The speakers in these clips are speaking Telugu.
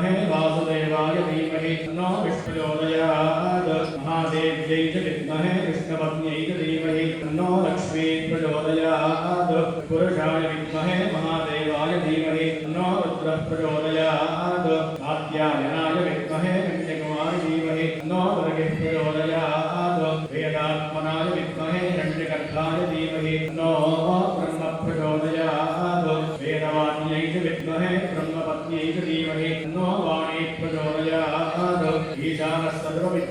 विद्महे वासुदेवाय धीमहि तन्नो विष्णुयोदयात् महादेव्यै च विद्महे विष्णुपत्न्यै च धीमहि तन्नो लक्ष्मी प्रचोदयात्। पुरुषाय विद्महे महादेवाय धीमहि तन्नो रुद्रः प्रचोदयात्। कात्यायनाय विद्महे कन्यकुमारि धीमहि तन्नो दुर्गे प्रचोदयात्। वेदात्मनाय विद्महे हिरण्यगर्भाय धीमहि तन्नो ब्रह्म प्रचोदयात्। वेदवाद्यै च विद्महे ब्रह्मपत्न्यै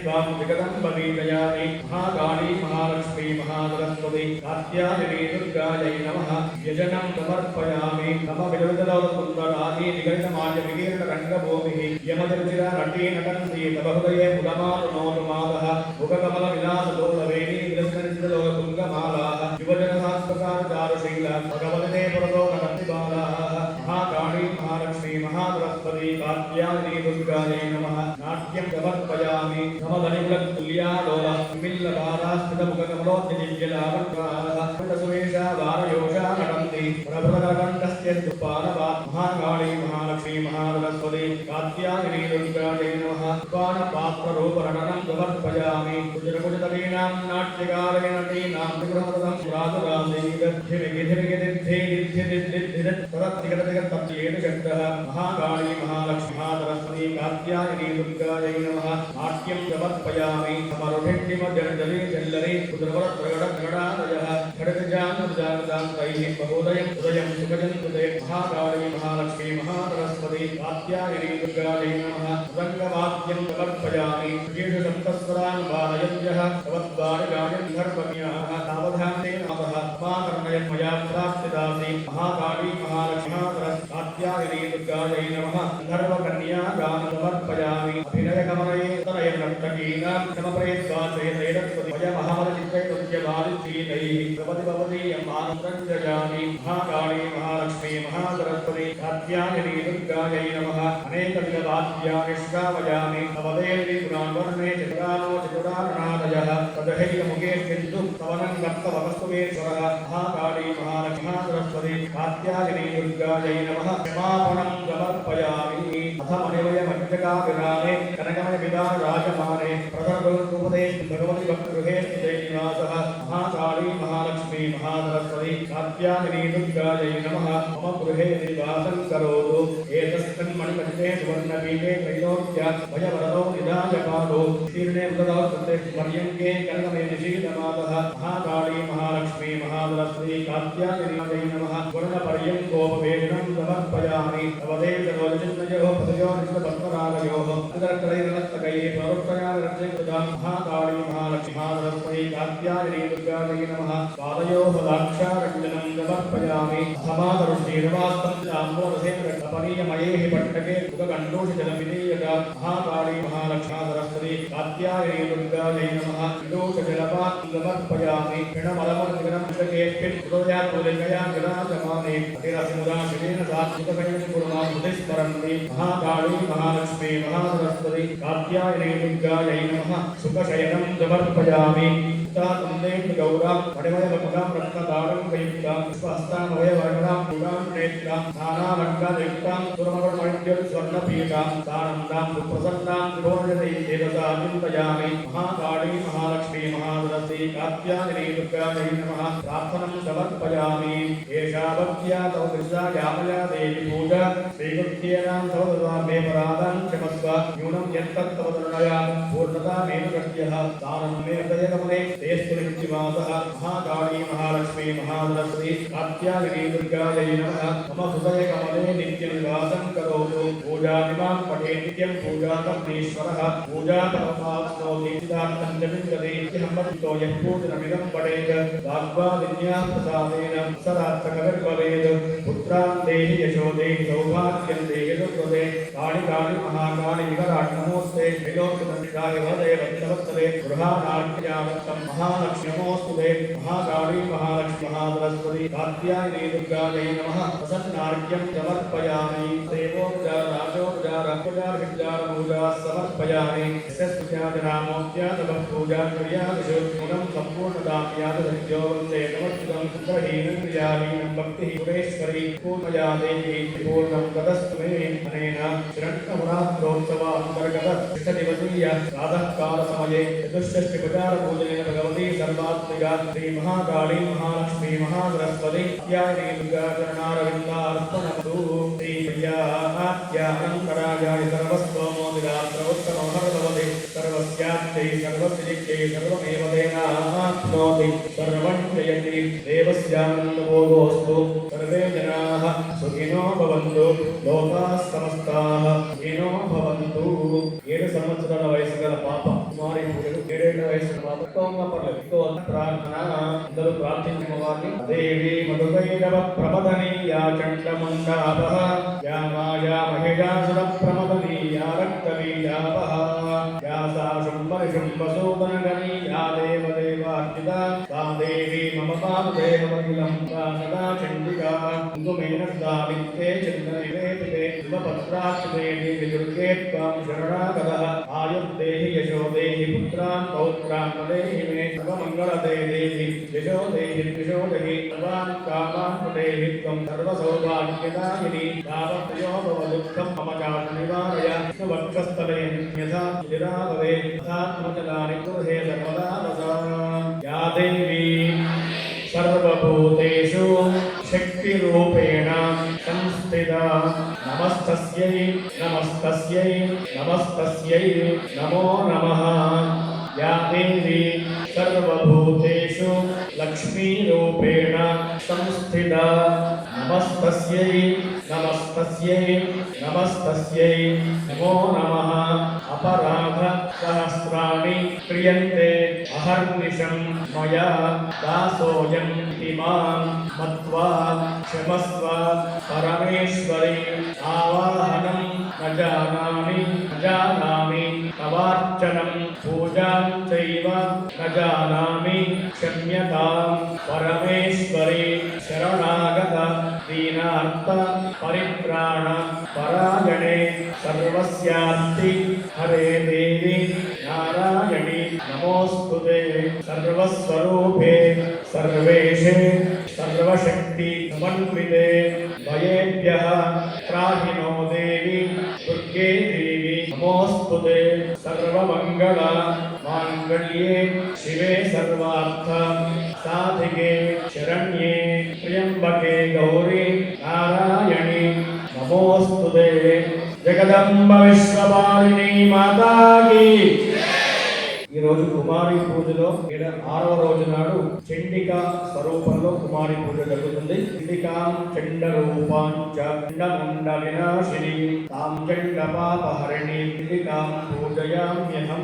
त्वां विगतम्बवीजयामि महाकाली महालक्ष्मी महासरस्वती कात्यायनी दुर्गायै नमः यजनं समर्पयामि नम विजयदलकुन्दलानि निगणितमाय विकीर्णरङ्गभूमिः यमदर्जिरा नटी नटन्ति तव हृदये पुरमानुनोतु मातः मुखकमलविलासलोलवेणी विलस्करितलोकपुङ्गमालाः युवजनसात्मकारचारुशील भगवते पुरतो नटन्ति बालाः महाकाली महालक्ष्मी महासरस्वती कात्यायनी दुर्गायै नमः नाट्यं समर्पयामि समदनिकुलतुल्यालोल मिल्लबालास्थितमुखकमलोद्यदिव्यलावण्काः सुमेषा वारयोषा नटन्ति प्रभृतकण्ठस्य दुपानवा महाकाली महालक्ष्मी महासरस्वती कात्यायनी दुर्गायै नमः पानपात्ररूपरणनं समर्पयामि कुजरकुजतलीनां नाट्यकारेण नटीनां विग्रहदं परत निकटजगत्पत्ति येन गन्तः महाकाली महालक्ष्मी महासरस्वती कात्यायनी दुर्गायै नमः नाट्यं समर्पयामि समरुढिण्डिम जलजले जल्लरे कुद्रवरत्रगडत्रगडादयः घटजानुजानुदान्तैः महोदयम् उदयं सुखजं कृते महाकाली महालक्ष्मी महासरस्वती कात्यायनी दुर्गायै नमः रङ्गवाद्यं समर्पयामि श्रीषसन्तस्वरान् बालयव्यः भवद्बालिकायं धर्मज्ञाः मया प्राप्तिदासि महाकाली महालक्ष्मी महासरस्वती कात्यायनी दुर्गायै नमः धर्मकन्या गानं समर्पयामि अभिनयकमलये तनयनर्तकीनां समप्रयत्वाचयतैरस्वति वयमहमलचित्ते तुल्यबालिशीलैः प्रपति भवति यमानन्दञ्जयामि महाकाली महालक्ष्मी महासरस्वती कात्यायनी दुर्गायै नमः अनेकविधवाद्यानि श्रावयामि नवदेवी पुराणवर्णे चतुरानो चतुराणादयः तदहैकमुखे కర్తవస్తవే స్వర మహాకాళీ మహాలక్ష్మీసరస్వతి కాత్యాయని దుర్గాయై నమ క్షమాపణం సమర్పయామి అథ మనవయ మధ్యగా విరామే కనకమయ విధాన రాజమానే ప్రదర్భూపదే భగవతి భక్తృహే జై నివాస सरस्वती सात्याग्रीदुर्गायै नमः। मम गृहे निवासं करोतु। एतस्मिन्मणिपत्ते सुवर्णपीठे त्रैलोक्यात् भयवरदौ निधाय पादौ शीर्णे उदरौ कृते पर्यङ्के कन्दमे निशीलमातः महाकाली महालक्ष्मी महाबलश्री कात्यागिरीयै नमः। वर्णपर्यङ्कोपवेदिनं समर्पयामि। तवदे सरोजन्मयोः पदयोः कृष्णपद्मरागयोः अदरकरैरनस्तकैः प्रवृत्तया रक्षयतुदा महाकाली महालक्ष्मी महाबलश्री कात्यागिरी पादयोः दाक्षारञ्जनं समर्पयामि समादरुष्टीरवास्तं चाम्बोरसेन कपनीयमयैः पट्टके मुखकण्डूषजलविनीयता महाकाली महालक्ष्मी सरस्वती कात्यायनी दुर्गायै नमः कण्डूषजलपात् समर्पयामि क्षणमलमनिगनं विषकेऽस्मिन् हृदयात्मलिङ्गया विराजमाने अतिरसमुदाशिवेन सात्विककैः कुर्मां स्मरन्ति महाकाली महालक्ष्मी महासरस्वती कात्यायनी दुर्गायै नमः सुखशयनं समर्पयामि యుక్తా తందేం గౌరా వడివయ వకుడా రక్త దారం కయుక్తా స్వస్థానవయ వరుడా పురాం నేత్రా నానా రంగా యుక్తా సురమగ మణ్య స్వర్ణ పీఠా సానందా సుప్రసన్నా పురోహితై దేవతాభింతయామి మహాకాళీ మహాలక్ష్మీ మహాదరసి కాత్యాయని దుర్గాయై నమః ప్రార్థనం సమర్పయామి ఏషా భక్త్యా తవ కృష్ణా యామయా దేవి పూజ శ్రీకృత్యేనాం తవ దుర్వామే పరాదాం క్షమస్వ న్యూనం యత్తత్తవ తరుణయా పూర్ణతా మేను కట్యః దానం మే హృదయ కమలే हृदयगमने तेस्तुनिवासः महाकाली महालक्ष्मी महासरस्वती कात्यायनी दुर्गायै नमः मम हृदयकमले नित्यनिवासं करोतु पूजामिमां पठे नित्यं पूजाकर्णेश्वरः पूजाकर्माप्नोति सिद्धार्थं च विन्दते इत्यहम्मतो यः पूजनमिदं पठेत् वाग्वादिन्या प्रसादेन सदार्थकविर्भवेत् पुत्रान् देहि यशो देहि सौभाग्यं देहि सुकृते काणि काणि महाकाणि विकराट् नमोस्ते विलोकितमिषाय वदय वत्सवत्सले गृहाणार्यावत्तं महालक्ष्मी नमोस्तुते महाकाली महालक्ष्मी महाबृहस्पति कात्यायने दुर्गादे नमः। प्रसन्नार्घ्यं समर्पयामि। देवोपचाराजोपचारपूजाभिचारपूजा समर्पयामि यस्याजनामोत्यादभक्पूजाचर्यादिषु गुणं सम्पूर्णदाप्यादसंयोगन्ते नमस्कृतं सुन्दरहीनं क्रियालीनं भक्तिः पुरेश्वरी पूर्णया देवी पूर्णं तदस्तु अनेन। श्रण्णमुरात्रोत्सव अंतर्गत कृष्णदिवसीय प्रातःकालसमये चतुष्षष्टिपचारपूजनेन भगवन् भगवती सर्वात्मिका श्रीमहाकाली महालक्ष्मी महासरस्वती इत्यादि दुर्गाचरणारविन्दार्पणमस्तु श्रीप्रियात्यानन्तराजाय सर्वस्वमोदिरात्रोत्तमहर्भवति सर्वस्यात्यै सर्वसिद्धियै सर्वमेव तेनाप्नोति सर्वं जयति देवस्यानन्दभोगोऽस्तु सर्वे जनाः सुखिनो భవంతు లోకాः సమస్తాः సుఖినో భవంతు ఏడు సంవత్సరాల వయసు అందరూ ప్రార్థించిన దేవి మధుకైరవ ప్రమదనీయా చండమండాపహ యా మాయా మహిషాసుర ప్రమదనీయా రక్తవీయాపహ యా సా శుంభరి శుంభసూదనగణీయా దేవదేవార్చిత తా దేవి మమ పాదేవమఖిలం సదా చండికా కుంకుమేన సావిత్తే చంద్రనివేదితే దుర్గే ఆయుర్దేహి యశోదే पुत्रान् पौत्रान् प्रदेहि मे सर्वमङ्गलदेहि यशोदेहि यशोदहि सर्वान् कामान् प्रदेहि त्वं सर्वसौभाग्यदायिनि यावत्तयो भवदुःखं मम चातनिवारय वक्षस्थले यथा यदा भवेत् तथात्मजलानि गृहे सर्वदा रसा या देवी सर्वभूतेषु शक्तिरूपेण संस्थिता नमस्तस्यै नमस्तस्यै नमस्तस्यै नमो नमः या देवी सर्वभूतेषु लक्ष्मीरूपेण संस्थिता नमस्तस्यै नमस्तस्यै नमस्तस्यै नमो नमः अपराध सहस्राणि क्रियन्ते अहर्निशं मया दासोऽयं इमां मत्वा क्षमस्व परमेश्वरि आवाहनं न जानामि न जानामि तवार्चनं पूजां चैव न जानामि क्षम्यतां परमेश्वरि शरणागत दीनार्थ परित्राण परायणे सर्वस्यास्ति हरे देवी नारायणि नमोऽस्तु ते सर्वस्वरूपे सर्वेशे सर्वशक्ति समन्विते भयेभ्यः त्राहिनो देवी दुर्गे देवी नमोऽस्तु ते सर्वमङ्गल माङ्गल्ये शिवे सर्वार्थ साधिके शरण्ये त्र्यम्बके गौरी नारायणि नमोऽस्तु ते जगदम्ब विश्वपालिनी माता की ఈ రోజు కుమారి పూజలో ఏడ ఆరవ రోజు నాడు చండిక స్వరూపంలో కుమారి పూజ జరుగుతుంది. చండికాం చండ రూపాం చండముండ వినాశిని తాం చండ పాపహరిణి చండికాం పూజయామ్యహం.